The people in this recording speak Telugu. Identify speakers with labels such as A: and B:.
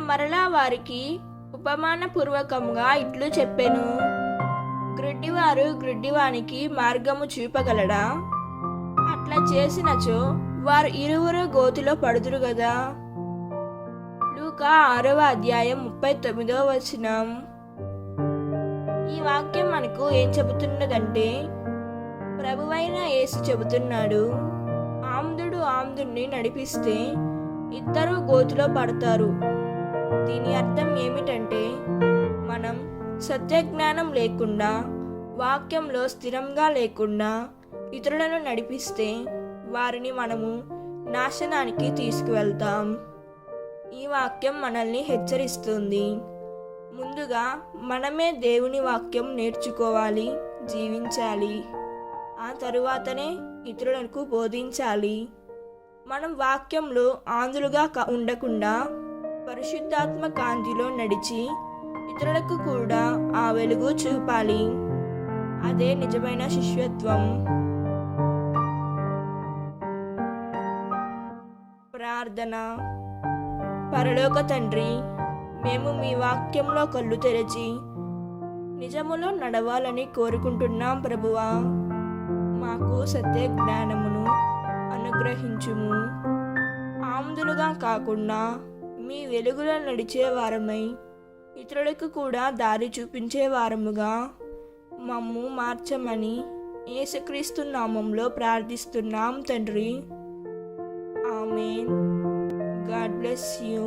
A: మరలా వారికి ఉపమానపూర్వకంగా ఇట్లు చెప్పెను. గ్రుడ్డివారు గ్రుడ్డివానికి మార్గము చూపగలడా? అట్లా చేసినచో వారు ఇరువురు గోతిలో పడుదురు గదా? లూకా ఆరవ అధ్యాయం ముప్పై తొమ్మిదవ వచనం. ఈ వాక్యం మనకు ఏం చెబుతున్నదంటే ప్రభువైన యేసు చెబుతున్నాడు ఆమ్దుడు ఆమ్దుడిని నడిపిస్తే ఇద్దరు గోతిలో పడతారు. దీని అర్థం ఏమిటంటే మనం సత్యజ్ఞానం లేకుండా వాక్యంలో స్థిరంగా లేకుండా ఇతరులను నడిపిస్తే వారిని మనము నాశనానికి తీసుకువెళ్తాం. ఈ వాక్యం మనల్ని హెచ్చరిస్తుంది. ముందుగా మనమే దేవుని వాక్యం నేర్చుకోవాలి జీవించాలి. ఆ తరువాతనే ఇతరులకు బోధించాలి. మనం వాక్యంలో ఆంధ్రులుగా ఉండకుండా పరిశుద్ధాత్మ కాంతిలో నడిచి ఇతరులకు కూడా ఆ వెలుగు చూపాలి. అదే నిజమైన శిష్యత్వం. ప్రార్థన. పరలోక తండ్రి మేము మీ వాక్యంలో కళ్ళు తెరచి నిజములో నడవాలని కోరుకుంటున్నాం ప్రభువా. మాకు సత్య జ్ఞానమును అనుగ్రహించుము. ఆముదులుగా కాకుండా మీ వెలుగులో నడిచే వారమై ఇతరులకు కూడా దారి చూపించే వారముగా మమ్ము మార్చమని యేసుక్రీస్తు నామంలో ప్రార్థిస్తున్నాం తండ్రి. ఆమెన్. God bless you.